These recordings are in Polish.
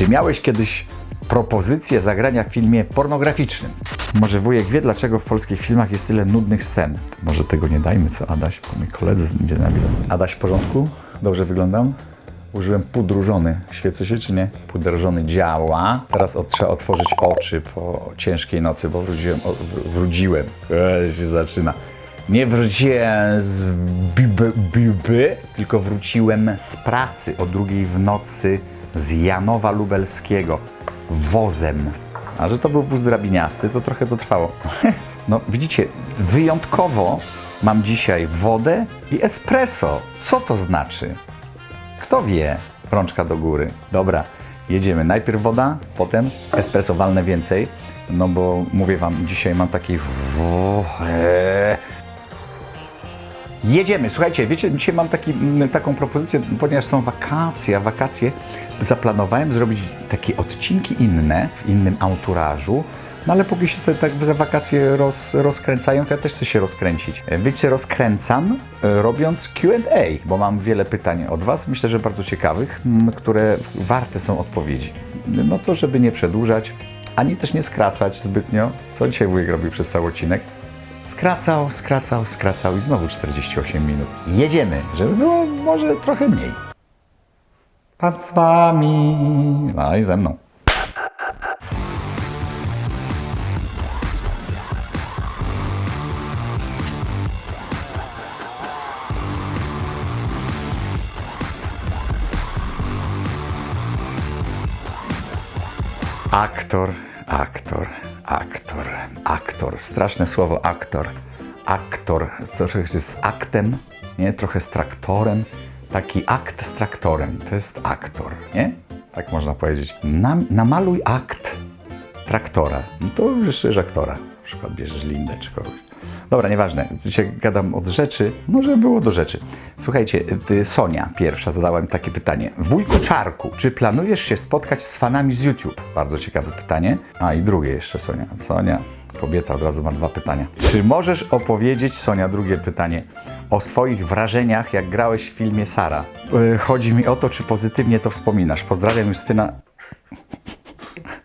Czy miałeś kiedyś propozycję zagrania w filmie pornograficznym? Może wujek wie, dlaczego w polskich filmach jest tyle nudnych scen? Może tego nie dajmy, co Adaś? Bo moi koledzy nienawidzą. Adaś w porządku? Dobrze wyglądam? Użyłem pudru żony. Świecę się czy nie? Puder działa. Teraz od, trzeba otworzyć oczy po ciężkiej nocy, bo wróciłem, o, wr- wróciłem. E, się zaczyna. Nie wróciłem z biby, biby, tylko wróciłem z pracy o drugiej w nocy z Janowa Lubelskiego wozem. A że to był wóz drabiniasty, to trochę to trwało. No widzicie, wyjątkowo mam dzisiaj wodę i espresso. Co to znaczy? Kto wie? Rączka do góry. Dobra, jedziemy. Najpierw woda, potem espresso walnę więcej. No bo mówię wam, dzisiaj mam taki... Eee. Jedziemy, słuchajcie, wiecie, dzisiaj mam taki, taką propozycję, ponieważ są wakacje, a wakacje zaplanowałem zrobić takie odcinki inne, w innym anturażu, no ale póki się te tak za wakacje roz, rozkręcają, to ja też chcę się rozkręcić. E, Wiecie, rozkręcam e, robiąc Q&A, bo mam wiele pytań od Was, myślę, że bardzo ciekawych, które warte są odpowiedzi. No to, żeby nie przedłużać, ani też nie skracać zbytnio, co dzisiaj wujek robił przez cały odcinek, Skracał, skracał, skracał i znowu 48 minut. Jedziemy, żeby było może trochę mniej. Pan z wami. No i ze mną. Aktor, aktor, aktor, aktor. Straszne słowo aktor. Aktor. Trochę z aktem, nie? Trochę z traktorem. Taki akt z traktorem. To jest aktor, nie? Tak można powiedzieć. Nam, namaluj akt traktora. No to już aktora. Na przykład bierzesz Lindę czy kogoś. Dobra, nieważne. Dzisiaj gadam od rzeczy. Może było do rzeczy. Słuchajcie, Sonia pierwsza zadała mi takie pytanie. Wujku Czarku, czy planujesz się spotkać z fanami z YouTube? Bardzo ciekawe pytanie. A i drugie jeszcze, Sonia. Sonia, kobieta od razu ma dwa pytania. Czy możesz opowiedzieć, Sonia, drugie pytanie, o swoich wrażeniach, jak grałeś w filmie Sara? Y, Chodzi mi o to, czy pozytywnie to wspominasz. Pozdrawiam Justyna.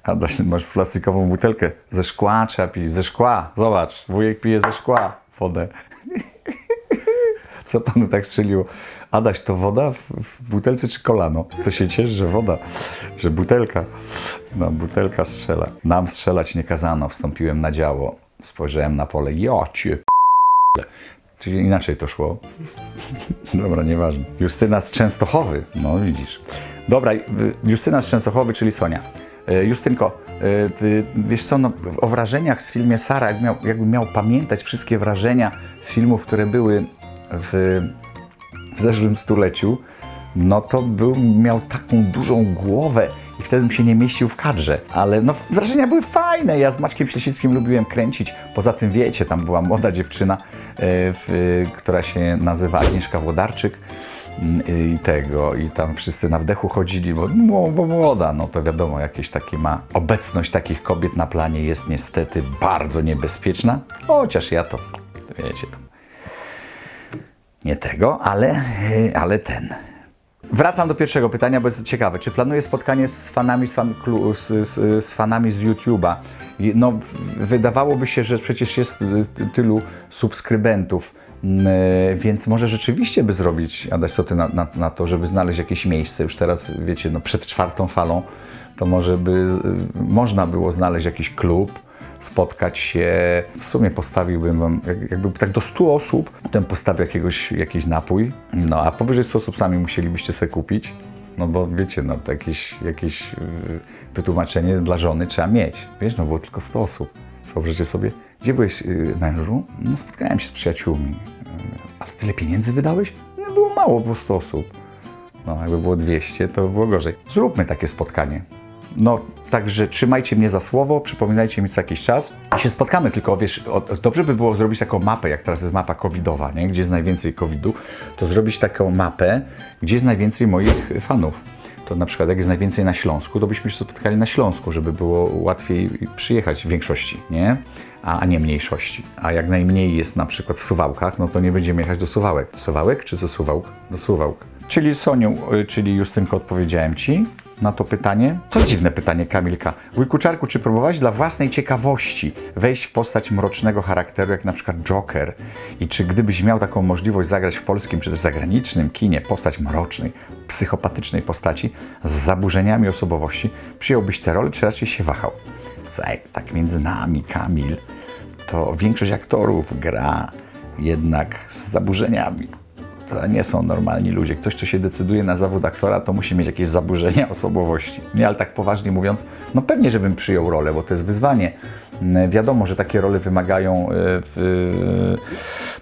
Adaś, masz plastikową butelkę ze szkła, trzeba pić ze szkła. Zobacz, wujek pije ze szkła wodę. Co panu tak strzeliło? Adaś, to woda w, butelce czy kolano? To się cieszy, że woda, że butelka. No, butelka strzela. Nam strzelać nie kazano. Wstąpiłem na działo. Spojrzałem na pole. P***le. Czyli inaczej to szło. Dobra, nieważne. Justyna z Częstochowy. No widzisz. Dobra, y, Justyna z Częstochowy, czyli Sonia. Y, Justynko, y, ty, wiesz co, no, o wrażeniach z filmie Sara, jak miał, jakbym miał pamiętać wszystkie wrażenia z filmów, które były w, w zeszłym stuleciu, no to był, miał taką dużą głowę i wtedy bym się nie mieścił w kadrze. Ale no, wrażenia były fajne. Ja z Maćkiem Ślesickim lubiłem kręcić. Poza tym wiecie, tam była młoda dziewczyna, e, w, która się nazywa Agnieszka Włodarczyk i tego, i tam wszyscy na wdechu chodzili, bo, bo, bo młoda, no to wiadomo, jakieś takie ma. Obecność takich kobiet na planie jest niestety bardzo niebezpieczna, chociaż ja to, wiecie, tam nie tego, ale, y, ale ten. Wracam do pierwszego pytania, bo jest ciekawe. Czy planuję spotkanie z fanami z, fan, z, z, z fanami z YouTube'a? No, wydawałoby się, że przecież jest y, ty- tylu subskrybentów, y, więc może rzeczywiście by zrobić, Adaś, co ty na, na, na to, żeby znaleźć jakieś miejsce, już teraz, wiecie, no przed czwartą falą, to może by y, można było znaleźć jakiś klub, spotkać się. W sumie postawiłbym wam, jak- jakby tak do 100 osób, potem postawię jakiegoś, jakiś napój, no a powyżej 100 osób sami musielibyście sobie kupić, no bo wiecie, no to jakieś, jakieś yy, wytłumaczenie dla żony trzeba mieć. Wiesz, no było tylko 100 osób. Wyobraźcie sobie, gdzie byłeś mężu? No spotkałem się z przyjaciółmi. Yy, ale tyle pieniędzy wydałeś? No było mało, było 100 osób. No, jakby było 200, to by było gorzej. Zróbmy takie spotkanie. No, także trzymajcie mnie za słowo, przypominajcie mi co jakiś czas i się spotkamy, tylko wiesz, dobrze by było zrobić taką mapę, jak teraz jest mapa covidowa, nie? gdzie jest najwięcej covidu, to zrobić taką mapę, gdzie jest najwięcej moich fanów. To na przykład jak jest najwięcej na Śląsku, to byśmy się spotkali na Śląsku, żeby było łatwiej przyjechać w większości, nie? A, a nie mniejszości. A jak najmniej jest na przykład w Suwałkach, no to nie będziemy jechać do Suwałek. Suwałek czy do Suwałk? Do Suwałk. Czyli Soniu, y, czyli Justynko odpowiedziałem Ci. Na to pytanie? To dziwne pytanie, Kamilka. Wujku Czarku, czy próbowałeś dla własnej ciekawości wejść w postać mrocznego charakteru, jak na przykład Joker? I czy gdybyś miał taką możliwość zagrać w polskim czy też zagranicznym kinie postać mrocznej, psychopatycznej postaci z zaburzeniami osobowości, przyjąłbyś tę rolę, czy raczej się wahał? Słuchaj, tak między nami, Kamil, to większość aktorów gra jednak z zaburzeniami. To nie są normalni ludzie. Ktoś, kto się decyduje na zawód aktora, to musi mieć jakieś zaburzenia osobowości. Nie, ale tak poważnie mówiąc, no pewnie, żebym przyjął rolę, bo to jest wyzwanie. Mm, Wiadomo, że takie role wymagają, w-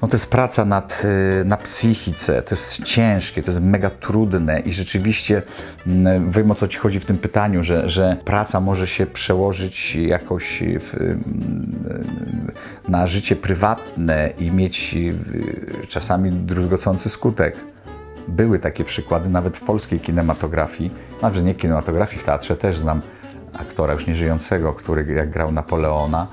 no to jest praca nad, y, na psychice, to jest ciężkie, to jest mega trudne i rzeczywiście mm, wiem o co Ci chodzi w tym pytaniu, że, że praca może się przełożyć jakoś w, mm, na życie prywatne i mieć y, czasami druzgocący skutek. Były takie przykłady nawet w polskiej kinematografii, nawet nie kinematografii, w teatrze też znam aktora już nieżyjącego, który jak grał Napoleona,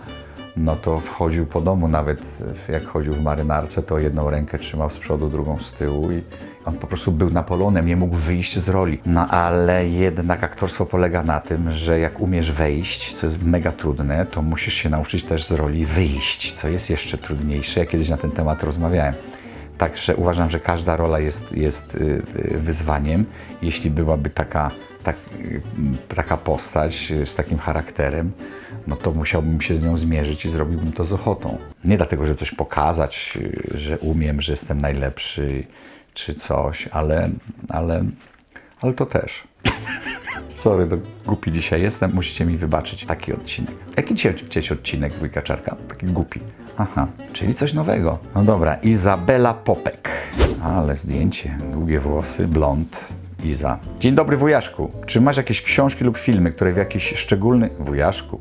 no to chodził po domu nawet, jak chodził w marynarce, to jedną rękę trzymał z przodu, drugą z tyłu i on po prostu był Napoleonem, nie mógł wyjść z roli. No ale jednak aktorstwo polega na tym, że jak umiesz wejść, co jest mega trudne, to musisz się nauczyć też z roli wyjść, co jest jeszcze trudniejsze. Ja kiedyś na ten temat rozmawiałem. Także uważam, że każda rola jest, jest y, y, wyzwaniem. Jeśli byłaby taka, tak, taka postać z takim charakterem, no to musiałbym się z nią zmierzyć i zrobiłbym to z ochotą. Nie dlatego, żeby coś pokazać, że umiem, że jestem najlepszy czy coś, ale, ale, ale to też. Sorry, to głupi dzisiaj jestem, musicie mi wybaczyć taki odcinek. Jaki chciałeś odcinek Wujka Czarka? Taki głupi. Aha, czyli coś nowego. No dobra, Izabela Popek. Ale zdjęcie, długie włosy, blond. Iza. Dzień dobry wujaszku. Czy masz jakieś książki lub filmy, które w jakiś szczególny... Wujaszku.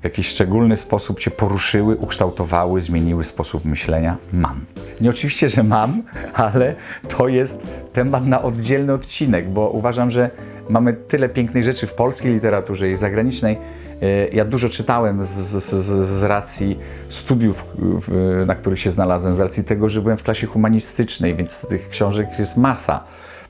W jakiś szczególny sposób Cię poruszyły, ukształtowały, zmieniły sposób myślenia? Mam. Nie oczywiście, że mam, ale to jest temat na oddzielny odcinek, bo uważam, że mamy tyle pięknych rzeczy w polskiej literaturze i zagranicznej. E, Ja dużo czytałem z, z, z, racji studiów, na których się znalazłem, z racji tego, że byłem w klasie humanistycznej, więc tych książek jest masa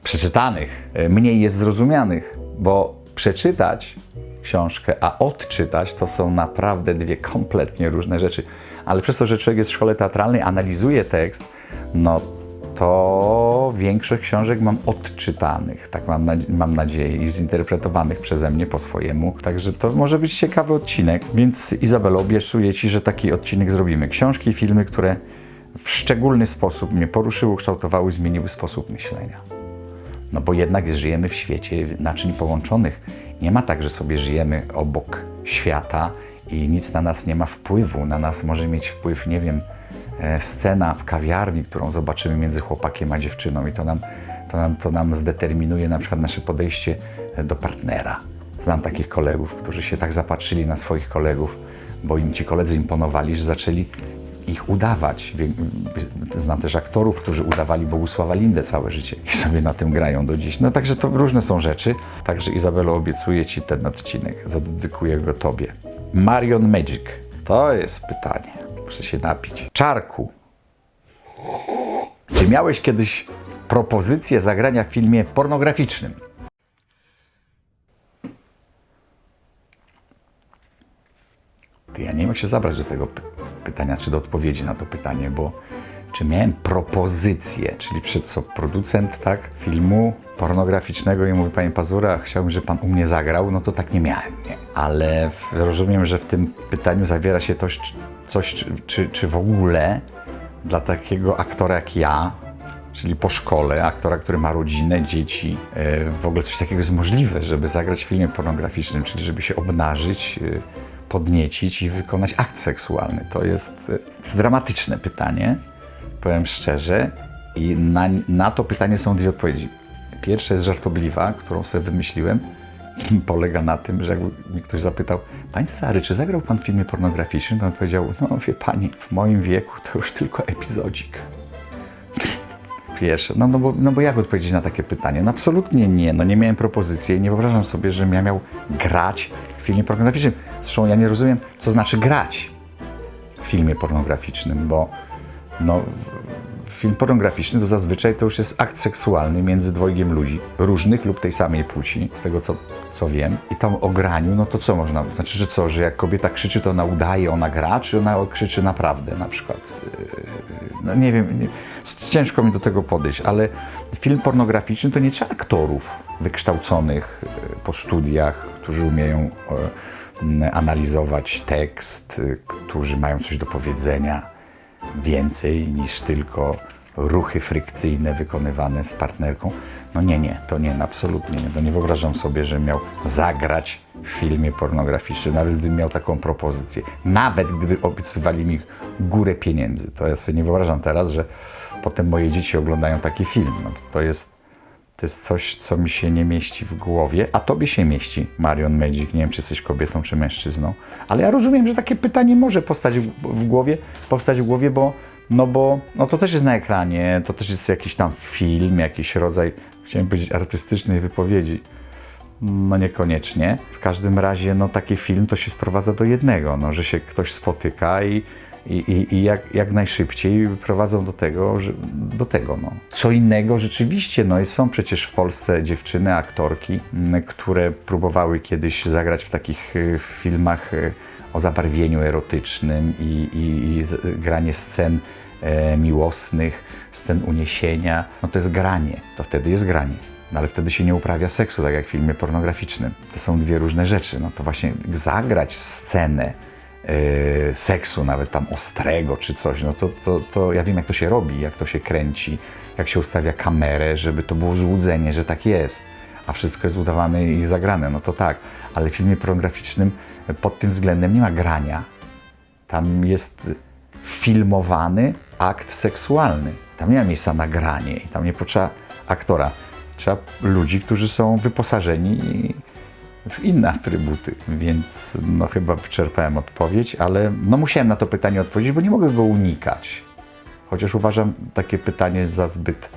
przeczytanych, e, mniej jest zrozumianych, bo przeczytać książkę, a odczytać to są naprawdę dwie kompletnie różne rzeczy. Ale przez to, że człowiek jest w szkole teatralnej, analizuje tekst, no to większość książek mam odczytanych, tak mam, nadzie- mam nadzieję, i zinterpretowanych przeze mnie po swojemu. Także to może być ciekawy odcinek. Więc Izabelo, obiecuję Ci, że taki odcinek zrobimy. Książki i filmy, które w szczególny sposób mnie poruszyły, kształtowały, zmieniły sposób myślenia. No bo jednak żyjemy w świecie naczyń połączonych. Nie ma tak, że sobie żyjemy obok świata i nic na nas nie ma wpływu. Na nas może mieć wpływ, nie wiem, e, scena w kawiarni, którą zobaczymy między chłopakiem a dziewczyną i to nam, to nam, to nam zdeterminuje na przykład nasze podejście e, do partnera. Znam takich kolegów, którzy się tak zapatrzyli na swoich kolegów, bo im ci koledzy imponowali, że zaczęli ich udawać. Znam też aktorów, którzy udawali Bogusława Lindę całe życie i sobie na tym grają do dziś. No także to różne są rzeczy. Także Izabelo, obiecuję Ci ten odcinek. Zadedykuję go Tobie. Marion Magic. To jest pytanie. Muszę się napić. Czarku. Czy miałeś kiedyś propozycję zagrania w filmie pornograficznym? Ty, ja nie wiem, jak się zabrać do tego pytania, czy do odpowiedzi na to pytanie, bo czy miałem propozycję, czyli przed co producent, tak, filmu pornograficznego i mówi, panie Pazura, chciałbym, żeby pan u mnie zagrał, no to tak nie miałem, nie? Ale rozumiem, że w tym pytaniu zawiera się coś, coś czy, czy, czy w ogóle dla takiego aktora jak ja, czyli po szkole, aktora, który ma rodzinę, dzieci, e, w ogóle coś takiego jest możliwe, żeby zagrać w filmie pornograficznym, czyli żeby się obnażyć, e, podniecić i wykonać akt seksualny. To jest, e, jest dramatyczne pytanie, powiem szczerze, i na, na to pytanie są dwie odpowiedzi. Pierwsza jest żartobliwa, którą sobie wymyśliłem. Polega na tym, że jakby mnie ktoś zapytał, Panie Cezary, czy zagrał Pan w filmie pornograficznym? To on powiedział, no wie Pani, w moim wieku to już tylko epizodzik. Wiesz, no, no, bo, no bo jak odpowiedzieć na takie pytanie? No absolutnie nie, no nie miałem propozycji i nie wyobrażam sobie, żebym ja miał grać w filmie pornograficznym. Zresztą ja nie rozumiem, co znaczy grać w filmie pornograficznym, bo no, film pornograficzny to zazwyczaj to już jest akt seksualny między dwojgiem ludzi, różnych lub tej samej płci, z tego co, co wiem. I tam o graniu, no to co można, znaczy, że co, że jak kobieta krzyczy, to ona udaje, ona gra, czy ona krzyczy naprawdę na przykład? Yy, No nie wiem, nie, ciężko mi do tego podejść, ale film pornograficzny to nie trzeba aktorów wykształconych yy, po studiach, którzy umieją m, analizować tekst, yy, którzy mają coś do powiedzenia więcej niż tylko ruchy frykcyjne wykonywane z partnerką. No nie, nie, to nie, absolutnie nie. To nie wyobrażam sobie, że miał zagrać w filmie pornograficznym, nawet gdybym miał taką propozycję. Nawet gdyby obiecywali mi górę pieniędzy. To ja sobie nie wyobrażam teraz, że potem moje dzieci oglądają taki film. No, to jest to jest coś, co mi się nie mieści w głowie, a tobie się mieści, Marion Medzik. Nie wiem, czy jesteś kobietą, czy mężczyzną, ale ja rozumiem, że takie pytanie może powstać w, głowie, powstać w głowie, bo, no bo no to też jest na ekranie, to też jest jakiś tam film, jakiś rodzaj, chciałem powiedzieć, artystycznej wypowiedzi. No niekoniecznie. W każdym razie, no taki film to się sprowadza do jednego, no, że się ktoś spotyka i, i, i, i jak, jak najszybciej prowadzą do tego, że, do tego no. Co innego rzeczywiście, no i są przecież w Polsce dziewczyny, aktorki, które próbowały kiedyś zagrać w takich y, filmach y, o zabarwieniu erotycznym i, i, i granie scen e, miłosnych, scen uniesienia. No to jest granie, to wtedy jest granie. No ale wtedy się nie uprawia seksu, tak jak w filmie pornograficznym. To są dwie różne rzeczy. No to właśnie zagrać scenę seksu, nawet tam ostrego czy coś, no to, to, to ja wiem jak to się robi, jak to się kręci, jak się ustawia kamerę, żeby to było złudzenie, że tak jest, a wszystko jest udawane i zagrane, no to tak. Ale w filmie pornograficznym pod tym względem nie ma grania. Tam jest filmowany akt seksualny. Tam nie ma miejsca na granie i tam nie potrzeba aktora. Trzeba ludzi, którzy są wyposażeni w inne atrybuty, więc no chyba wyczerpałem odpowiedź, ale no musiałem na to pytanie odpowiedzieć, bo nie mogę go unikać. Chociaż uważam takie pytanie za zbyt,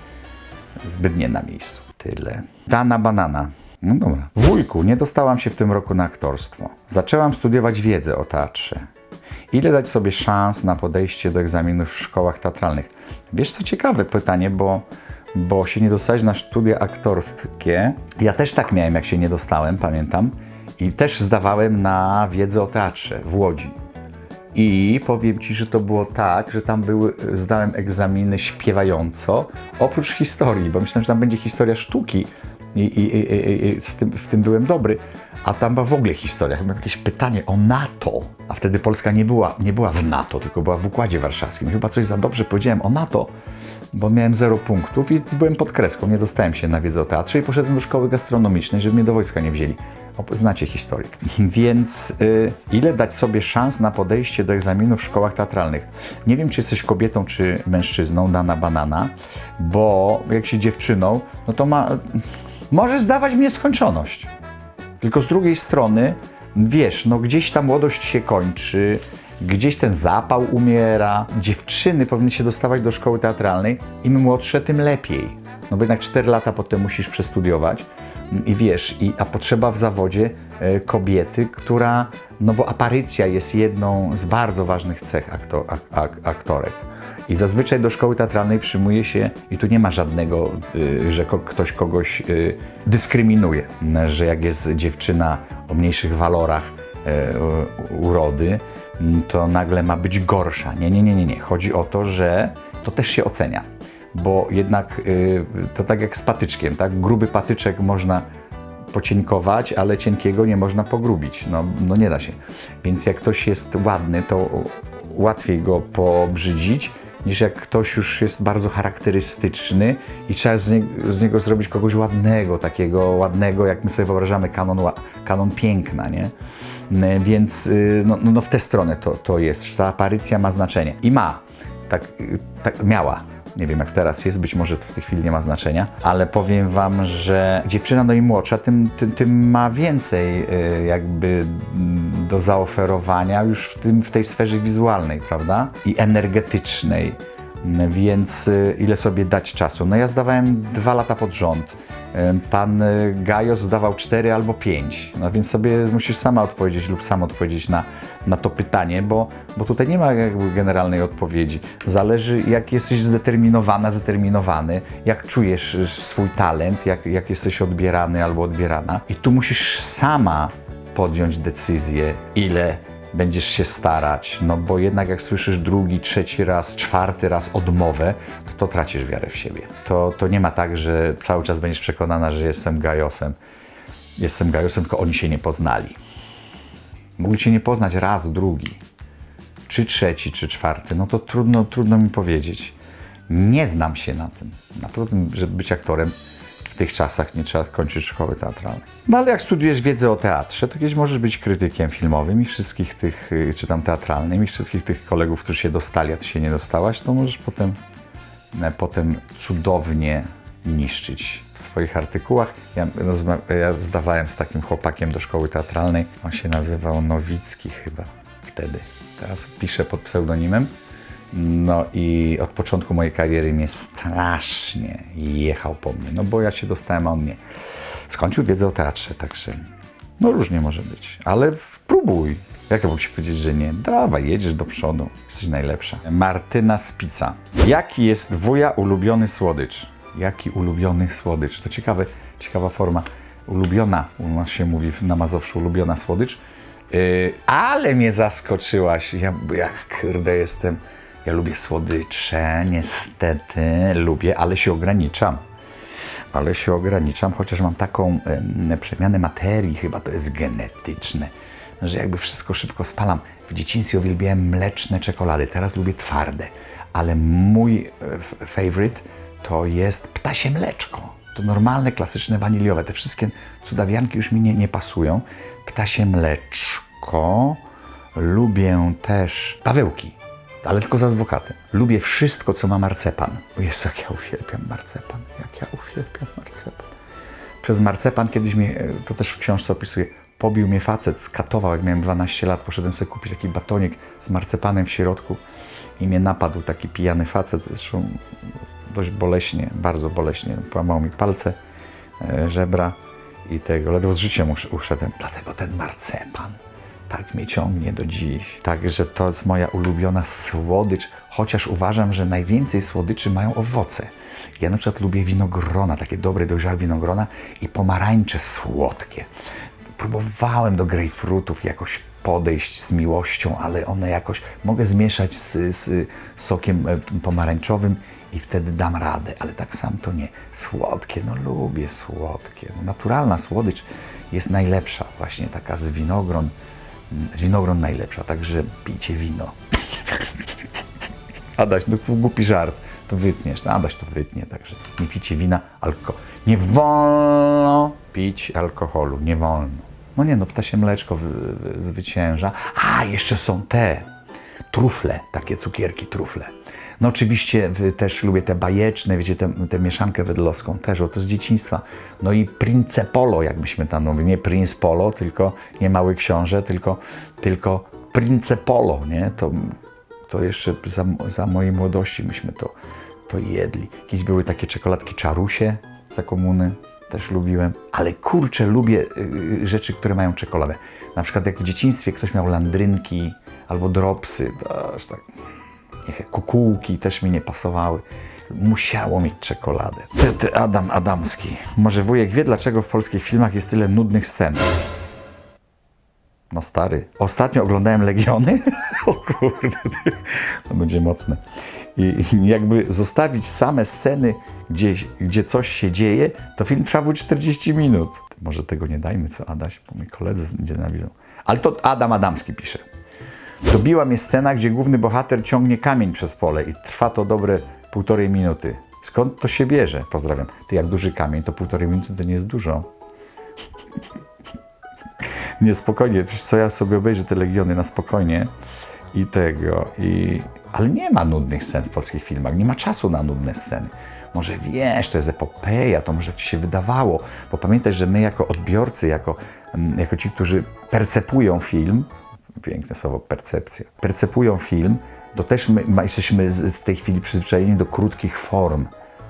zbyt nie na miejscu. Tyle. Dana banana. No dobra. Wujku, nie dostałam się w tym roku na aktorstwo. Zaczęłam studiować wiedzę o teatrze. Ile dać sobie szans na podejście do egzaminów w szkołach teatralnych? Wiesz co ciekawe pytanie, bo, bo się nie dostałeś na studia aktorskie. Ja też tak miałem, jak się nie dostałem, pamiętam. I też zdawałem na wiedzę o teatrze w Łodzi. I powiem Ci, że to było tak, że tam były, zdałem egzaminy śpiewająco, oprócz historii, bo myślałem, że tam będzie historia sztuki i, i, i, i, tym, w tym byłem dobry, a tam była w ogóle historia, chyba jakieś pytanie o NATO, a wtedy Polska nie była, nie była w NATO, tylko była w Układzie Warszawskim. Chyba coś za dobrze powiedziałem o NATO, bo miałem zero punktów i byłem pod kreską, nie dostałem się na wiedzę o teatrze i poszedłem do szkoły gastronomicznej, żeby mnie do wojska nie wzięli. Znacie historię. Więc y, ile dać sobie szans na podejście do egzaminów w szkołach teatralnych? Nie wiem, czy jesteś kobietą, czy mężczyzną, dana banana, bo jak się dziewczyną, no to ma, może zdawać w nieskończoność. Tylko z drugiej strony, wiesz, no gdzieś ta młodość się kończy, gdzieś ten zapał umiera. Dziewczyny powinny się dostawać do szkoły teatralnej, im młodsze, tym lepiej. No bo jednak 4 lata potem musisz przestudiować. I wiesz, i, a potrzeba w zawodzie e, kobiety, która, no bo aparycja jest jedną z bardzo ważnych cech akto, ak, ak, aktorek. I zazwyczaj do szkoły teatralnej przyjmuje się, i tu nie ma żadnego, y, że ktoś kogoś y, dyskryminuje, że jak jest dziewczyna o mniejszych walorach e, urody, to nagle ma być gorsza. Nie, nie, nie, nie, nie. Chodzi o to, że to też się ocenia, bo jednak y, to tak jak z patyczkiem, tak? Gruby patyczek można pocienkować, ale cienkiego nie można pogrubić. No, no nie da się. Więc jak ktoś jest ładny, to łatwiej go pobrzydzić, niż jak ktoś już jest bardzo charakterystyczny i trzeba z, nie, z niego zrobić kogoś ładnego, takiego ładnego, jak my sobie wyobrażamy, kanon, kanon piękna, nie? N- Więc y, no, no, no w tę stronę to, to jest, ta aparycja ma znaczenie. I ma, tak, y, tak miała. Nie wiem jak teraz jest, być może to w tej chwili nie ma znaczenia, ale powiem Wam, że dziewczyna no i młodsza, tym, tym, tym ma więcej y, jakby mm, do zaoferowania już w, tym, w tej sferze wizualnej, prawda? I energetycznej. Więc ile sobie dać czasu? No ja zdawałem dwa lata pod rząd e, pan e, Gajos zdawał 4 albo 5. No więc sobie musisz sama odpowiedzieć lub sam odpowiedzieć na, na to pytanie, bo, bo tutaj nie ma jakby generalnej odpowiedzi. Zależy jak jesteś zdeterminowana, zdeterminowany, jak czujesz e, swój talent, jak, jak jesteś odbierany albo odbierana. I tu musisz sama podjąć decyzję, ile będziesz się starać, no bo jednak jak słyszysz drugi, trzeci raz, czwarty raz odmowę, to, to tracisz wiarę w siebie. To, to nie ma tak, że cały czas będziesz przekonana, że jestem gajosem. Jestem gajosem, tylko oni się nie poznali. Mogli cię nie poznać raz, drugi, czy trzeci, czy czwarty, no to trudno, trudno mi powiedzieć. Nie znam się na tym. Na tym, żeby być aktorem w tych czasach nie trzeba kończyć szkoły teatralnej. No ale jak studiujesz wiedzę o teatrze, to kiedyś możesz być krytykiem filmowym i wszystkich tych, y, czy tam teatralnym, i wszystkich tych kolegów, którzy się dostali, a ty się nie dostałaś, to możesz potem, e, potem cudownie niszczyć w swoich artykułach. Ja, ja zdawałem z takim chłopakiem do szkoły teatralnej, on się nazywał Nowicki chyba wtedy. Teraz piszę pod pseudonimem. No i od początku mojej kariery mnie strasznie jechał po mnie, no bo ja się dostałem, a on nie. Skończył wiedzę o teatrze, także no różnie może być, ale próbuj. Jak ja mogę ci powiedzieć, że nie? Dawaj, jedziesz do przodu, jesteś najlepsza. Martyna Spica. Jaki jest wuja ulubiony słodycz? Jaki ulubiony słodycz? To ciekawe, ciekawa forma. Ulubiona, u nas się mówi na Mazowszu ulubiona słodycz. Yy, ale mnie zaskoczyłaś. Ja, ja kurde jestem. Ja lubię słodycze, niestety lubię, ale się ograniczam. Ale się ograniczam, chociaż mam taką em, przemianę materii, chyba to jest genetyczne, że jakby wszystko szybko spalam. W dzieciństwie uwielbiałem mleczne czekolady, teraz lubię twarde, ale mój f- favorite to jest ptasie mleczko. To normalne, klasyczne, waniliowe. Te wszystkie cudawianki już mi nie, nie pasują. Ptasie mleczko. Lubię też pawełki, ale tylko z adwokatem. Lubię wszystko, co ma marcepan. O Jezu, jak ja uwielbiam marcepan. Jak ja uwielbiam marcepan. Przez marcepan kiedyś mnie, e, to też w książce opisuję, pobił mnie facet, skatował, jak miałem 12 lat, poszedłem sobie kupić taki batonik z marcepanem w środku i mnie napadł taki pijany facet, zresztą dość boleśnie, bardzo boleśnie, połamał mi palce, e, żebra i tego, ledwo z życiem usz- uszedłem. Dlatego ten marcepan tak mnie ciągnie do dziś. Także to jest moja ulubiona słodycz, chociaż uważam, że najwięcej słodyczy mają owoce. Ja na przykład lubię winogrona, takie dobre, dojrzałe winogrona i pomarańcze słodkie. Próbowałem do grejpfrutów jakoś podejść z miłością, ale one jakoś mogę zmieszać z, z sokiem e, pomarańczowym i wtedy dam radę, ale tak sam to nie. Słodkie, no lubię słodkie. No, naturalna słodycz jest najlepsza, właśnie taka z winogron. Z winogron najlepsza, także pijcie wino. Adaś, no głupi żart, to wytniesz. No, Adaś to wytnie, także nie picie wina, alko. Nie wolno pić alkoholu, nie wolno. No nie, no ptasie mleczko wy, wy, zwycięża. A, jeszcze są te trufle, takie cukierki trufle. No oczywiście też lubię te bajeczne, wiecie, tę mieszankę wedlowską też, bo to z dzieciństwa. No i Prince Polo, jakbyśmy tam mówili, nie Prince Polo, tylko nie Mały Książę, tylko, tylko Prince Polo, nie? To, to jeszcze za, za mojej młodości myśmy to, to jedli. Kiedyś były takie czekoladki czarusie za komuny, też lubiłem. Ale kurczę, lubię y, rzeczy, które mają czekoladę. Na przykład jak w dzieciństwie ktoś miał landrynki albo dropsy, to aż tak kukułki też mi nie pasowały. Musiało mieć czekoladę. Ty, ty, Adam Adamski. Może wujek wie, dlaczego w polskich filmach jest tyle nudnych scen? No stary. Ostatnio oglądałem Legiony. o kurde, to będzie mocne. I jakby zostawić same sceny, gdzie, gdzie coś się dzieje, to film trwał 40 minut. Może tego nie dajmy, co Adaś, bo moi koledzy nienawidzą. Ale to Adam Adamski pisze. Dobiła mnie scena, gdzie główny bohater ciągnie kamień przez pole i trwa to dobre półtorej minuty. Skąd to się bierze? Pozdrawiam. Ty jak duży kamień, to półtorej minuty to nie jest dużo. nie, spokojnie. Wiesz co, ja sobie obejrzę te Legiony na spokojnie i tego. I... Ale nie ma nudnych scen w polskich filmach. Nie ma czasu na nudne sceny. Może wiesz, to jest epopeja, to może ci się wydawało, bo pamiętaj, że my jako odbiorcy, jako, mm, jako ci, którzy percepują film, piękne słowo percepcja, percepują film, to też my jesteśmy w tej chwili przyzwyczajeni do krótkich form,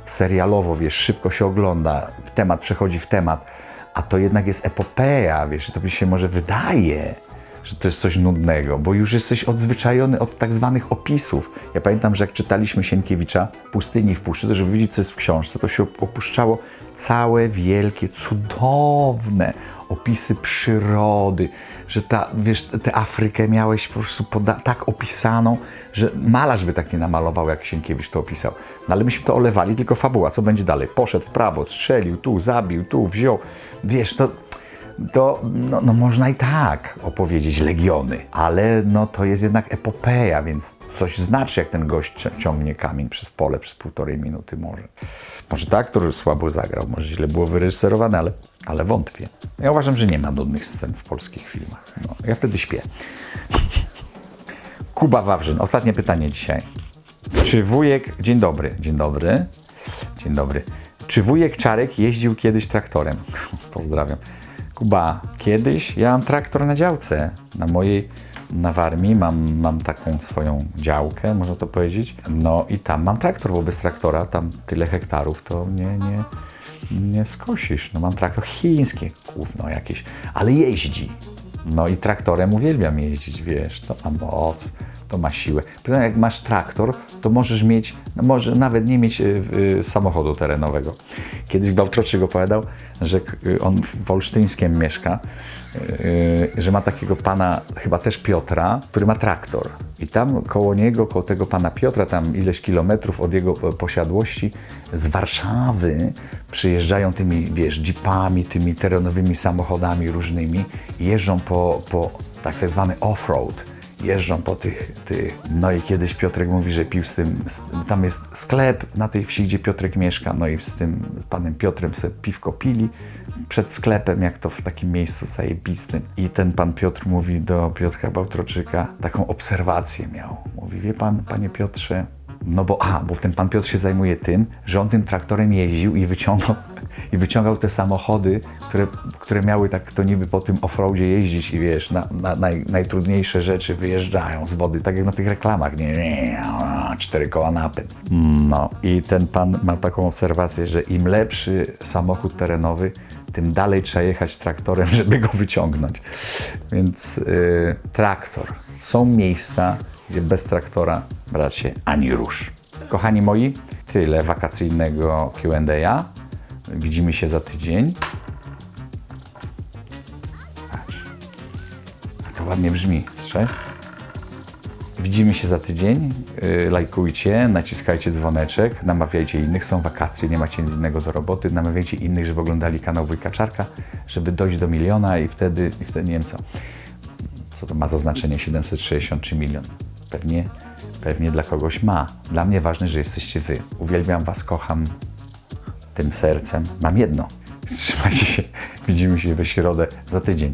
serialowo, wiesz, szybko się ogląda, temat przechodzi w temat, a to jednak jest epopeja, wiesz, to się może wydaje, że to jest coś nudnego, bo już jesteś odzwyczajony od tak zwanych opisów. Ja pamiętam, że jak czytaliśmy Sienkiewicza Pustyni w puszczy, to żeby wiedzieć, co jest w książce, to się opuszczało całe wielkie, cudowne opisy przyrody, że ta, wiesz, tę Afrykę miałeś po prostu tak opisaną, że malarz by tak nie namalował, jak Sienkiewicz to opisał. No ale myśmy to olewali, tylko fabuła, co będzie dalej? Poszedł w prawo, strzelił, tu zabił, tu wziął. Wiesz, to to no, no można i tak opowiedzieć legiony, ale no to jest jednak epopeja, więc coś znaczy, jak ten gość ciągnie kamień przez pole przez półtorej minuty może. Może tak, który słabo zagrał, może źle było wyreżyserowane, ale, ale wątpię. Ja uważam, że nie ma nudnych scen w polskich filmach. No, ja wtedy śpię. Kuba Wawrzyn, ostatnie pytanie dzisiaj. Czy wujek, dzień dobry, dzień dobry, dzień dobry. Czy wujek Czarek jeździł kiedyś traktorem? Pozdrawiam. Kuba, kiedyś ja mam traktor na działce, na mojej, na Warmii mam, mam taką swoją działkę, można to powiedzieć. No i tam mam traktor, bo bez traktora tam tyle hektarów to nie, nie, nie skosisz. No mam traktor chiński, gówno jakieś, ale jeździ. No i traktorem uwielbiam jeździć, wiesz, to ma moc, to ma siłę. Tym jak masz traktor, to możesz mieć, no może nawet nie mieć y, y, samochodu terenowego. Kiedyś Bałtroczyk opowiadał, że y, on w Olsztyńskiem mieszka, że ma takiego pana, chyba też Piotra, który ma traktor. I tam koło niego, koło tego pana Piotra, tam ileś kilometrów od jego e, posiadłości, z Warszawy przyjeżdżają tymi, wiesz, jeepami, tymi terenowymi samochodami różnymi jeżdżą po, po tak zwany off-road jeżdżą po tych, tych. No i kiedyś Piotrek mówi, że pił z tym, z, tam jest sklep na tej wsi, gdzie Piotrek mieszka, no i z tym panem Piotrem sobie piwko pili przed sklepem, jak to w takim miejscu zajebistym. I ten pan Piotr mówi do Piotrka Bałtroczyka, taką obserwację miał. Mówi, wie pan, panie Piotrze, no bo, a, bo ten pan Piotr się zajmuje tym, że on tym traktorem jeździł i wyciągał, i wyciągał te samochody, które, które miały tak to niby po tym offroadzie jeździć i wiesz, na, na, naj, najtrudniejsze rzeczy wyjeżdżają z wody, tak jak na tych reklamach, nie, nie, cztery koła napęd. No i ten pan ma taką obserwację, że im lepszy samochód terenowy, tym dalej trzeba jechać traktorem, żeby go wyciągnąć. Więc y, traktor. Są miejsca, gdzie bez traktora, bracie, ani rusz. Kochani moi, tyle wakacyjnego Q&A. Widzimy się za tydzień. A to ładnie brzmi, słyszałeś? Widzimy się za tydzień. Yy, lajkujcie, naciskajcie dzwoneczek, namawiajcie innych. Są wakacje, nie macie nic innego do roboty. Namawiajcie innych, żeby oglądali kanał Wujka Czarka, żeby dojść do miliona i wtedy, i wtedy nie wiem co. Co to ma za znaczenie 763 milion? Pewnie, pewnie dla kogoś ma. Dla mnie ważne, że jesteście wy. Uwielbiam was, kocham tym sercem. Mam jedno. Trzymajcie się. Widzimy się we środę za tydzień.